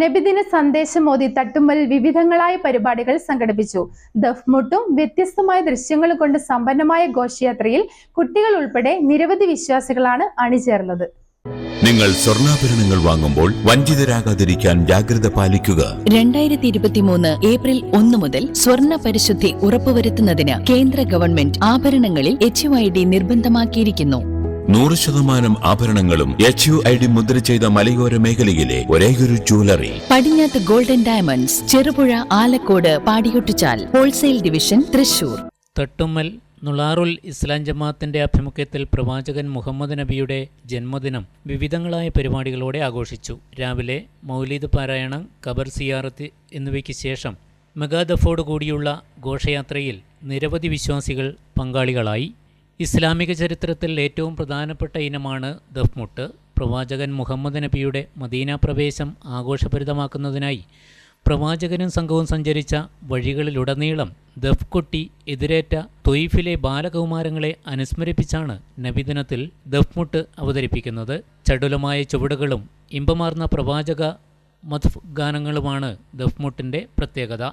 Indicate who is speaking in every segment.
Speaker 1: നബിദിന സന്ദേശം മോദി തട്ടുമ്പലിൽ വിവിധങ്ങളായ പരിപാടികൾ സംഘടിപ്പിച്ചു. ദഫ്മുട്ടും വ്യത്യസ്തമായ ദൃശ്യങ്ങളും കൊണ്ട് സമ്പന്നമായ ഘോഷയാത്രയിൽ കുട്ടികൾ ഉൾപ്പെടെ നിരവധി വിശ്വാസികളാണ് അണിചേർന്നത്.
Speaker 2: നിങ്ങൾ സ്വർണാഭരണങ്ങൾ വാങ്ങുമ്പോൾ വഞ്ചിതരാകാതിരിക്കാൻ ജാഗ്രത പാലിക്കുക.
Speaker 3: രണ്ടായിരത്തി ഇരുപത്തിമൂന്ന് ഏപ്രിൽ ഒന്ന് മുതൽ സ്വർണ പരിശുദ്ധി ഉറപ്പുവരുത്തുന്നതിന് കേന്ദ്ര ഗവൺമെന്റ് ആഭരണങ്ങളിൽ എച്ച് നിർബന്ധമാക്കിയിരിക്കുന്നു.
Speaker 2: നൂറ് ശതമാനം ആഭരണങ്ങളും എച്ച് യു ഐ ഡി മുദ്ര ചെയ്ത മലയോര മേഖലയിലെ ഒരേയൊരു ജ്വല്ലറി
Speaker 3: പടിഞ്ഞാത്ത് ഗോൾഡൻ ഡയമണ്ട്സ് ചെറുപുഴ ആലക്കോട് പാടിയൊട്ടിച്ചാൽ ഹോൾസെയിൽ ഡിവിഷൻ തൃശൂർ.
Speaker 4: തട്ടുമ്മൽ നുളാറുൽ ഇസ്ലാം ജമാഅത്തിന്റെ ആഭിമുഖ്യത്തിൽ പ്രവാചകൻ മുഹമ്മദ് നബിയുടെ ജന്മദിനം വിവിധങ്ങളായ പരിപാടികളോടെ ആഘോഷിച്ചു. രാവിലെ മൗലീദ് പാരായണം ഖബർ സിയാറത്ത് എന്നിവയ്ക്ക് ശേഷം മെഗാദഫോട് കൂടിയുള്ള ഘോഷയാത്രയിൽ നിരവധി വിശ്വാസികൾ പങ്കാളികളായി. ഇസ്ലാമിക ചരിത്രത്തിൽ ഏറ്റവും പ്രധാനപ്പെട്ട ഇനമാണ് ദഫ്മുട്ട്. പ്രവാചകൻ മുഹമ്മദ് നബിയുടെ മദീന പ്രവേശം ആഘോഷഭരിതമാക്കുന്നതിനായി പ്രവാചകനും സംഘവും സഞ്ചരിച്ച വഴികളിലുടനീളം ദഫ് കൊട്ടി എതിരേറ്റ തൊയ്ഫിലെ ബാലകൗമാരങ്ങളെ അനുസ്മരിപ്പിച്ചാണ് നബിദിനത്തിൽ ദഫ്മുട്ട് അവതരിപ്പിക്കുന്നത്. ചടുലമായ ചുവടുകളും ഇമ്പമാർന്ന പ്രവാചക മദ്ഫ് ഗാനങ്ങളുമാണ് ദഫ്മുട്ടിന്റെ പ്രത്യേകത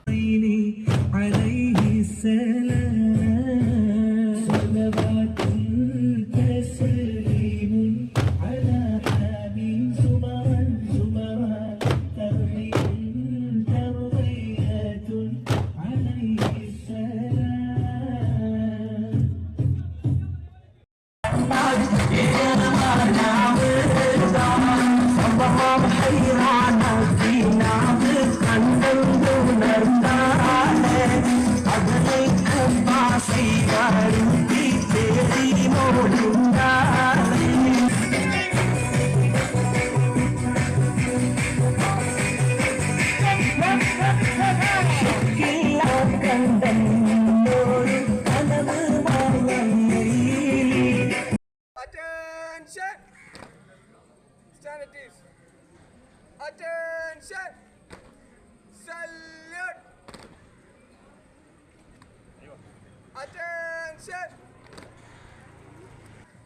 Speaker 5: Attention!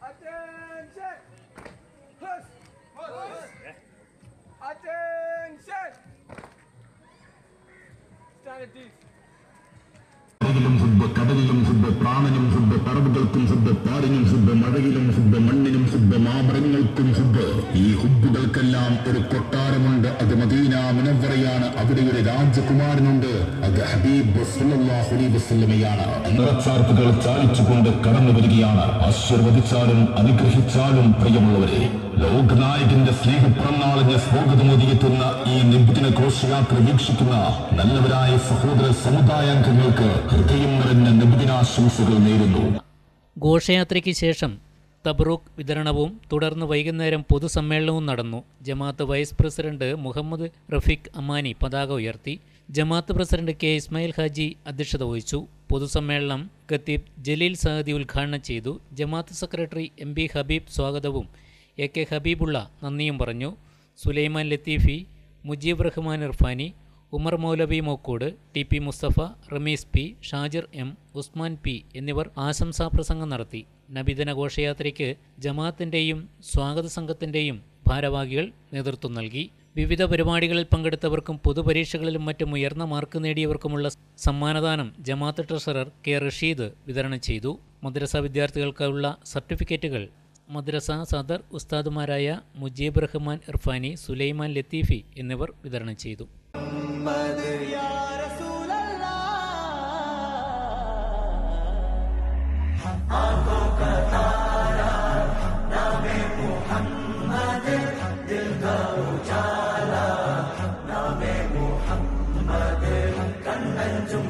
Speaker 5: Attention! Hush! Hush! Attention! Stand at ease.
Speaker 6: കരയിലും ഹുബ് കടലിലും ഹുബ് പ്രാണനും ഹുബ് പറവുകൾക്കും ഹുബ് പാടിനും ഹുബ് മഴയിലും ഹുബ് മണ്ണിനും ഹുബ് മാമരങ്ങൾക്കും ഹുബ് ഈ ഹുബുകൾക്കെല്ലാം ഒരു കൊട്ടാരമുണ്ട്. അത് മദീന മുനവറയാണ് അവിടെ ഒരു രാജകുമാരനുണ്ട്. അത് ഹബീബ് വസല്ലമയാണ്. നിറച്ചാർത്തുകൾ ചാലിച്ചുകൊണ്ട് കടന്നു വരികയാണ്. ആശീർവദിച്ചാലും അനുഗ്രഹിച്ചാലും പ്രിയമുള്ളവരെ ലോകനായകന്റെ സ്നേഹപ്രന്നാളിന് സ്വാഗതമൊതിയെത്തുന്ന ഈ നിബുദിന ഘോഷയാത്ര വീക്ഷിക്കുന്ന നല്ലവരായ സഹോദര സമുദായാംഗങ്ങൾക്ക് ഹൃദയം നിറഞ്ഞ നിബുദിനാശംസകൾ നേരുന്നു.
Speaker 4: ഘോഷയാത്രയ്ക്ക് ശേഷം തബ്രൂക്ക് വിതരണവും തുടർന്ന് വൈകുന്നേരം പൊതുസമ്മേളനവും നടന്നു. ജമാഅത്ത് വൈസ് പ്രസിഡന്റ് മുഹമ്മദ് റഫീഖ് അമാനി പതാക ഉയർത്തി. ജമാഅത്ത് പ്രസിഡന്റ് കെ ഇസ്മായിൽ ഹാജി അധ്യക്ഷത വഹിച്ചു. പൊതുസമ്മേളനം ഖത്തീബ് ജലീൽ സഹദി ഉദ്ഘാടനം ചെയ്തു. ജമാഅത്ത് സെക്രട്ടറി എം ബി ഹബീബ് സ്വാഗതവും എ കെ ഹബീബുള്ള നന്ദിയും പറഞ്ഞു. Sulaiman Latheefi Mujeeb Rahman Irfani Umar Maulavi Mokkode T P Musthafa Rameez P Shajir M Usman P എന്നിവർ ആശംസാ പ്രസംഗം നടത്തി. നബിദിന ഘോഷയാത്രയ്ക്ക് ജമാഅത്തിന്റെയും സ്വാഗത സംഘത്തിന്റെയും ഭാരവാഹികൾ നേതൃത്വം നൽകി. വിവിധ പരിപാടികളിൽ പങ്കെടുത്തവർക്കും പൊതുപരീക്ഷകളിലും മറ്റും ഉയർന്ന മാർക്ക് നേടിയവർക്കുമുള്ള സമ്മാനദാനം ജമാഅത്ത് ട്രഷറർ കെ റഷീദ് വിതരണം ചെയ്തു. മദ്രസ വിദ്യാർത്ഥികൾക്കുള്ള സർട്ടിഫിക്കറ്റുകൾ മദ്രസ സദർ ഉസ്താദുമാരായ മുജീബ് റഹ്മാൻ ഇർഫാനി സുലൈമാൻ ലത്തീഫി എന്നിവർ വിതരണം ചെയ്തു. محمد، یا رسول اللہ۔ آنکھوں کا تارا، نام محمد، دل کا اجالا۔ نام محمد کنگن جم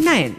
Speaker 7: nine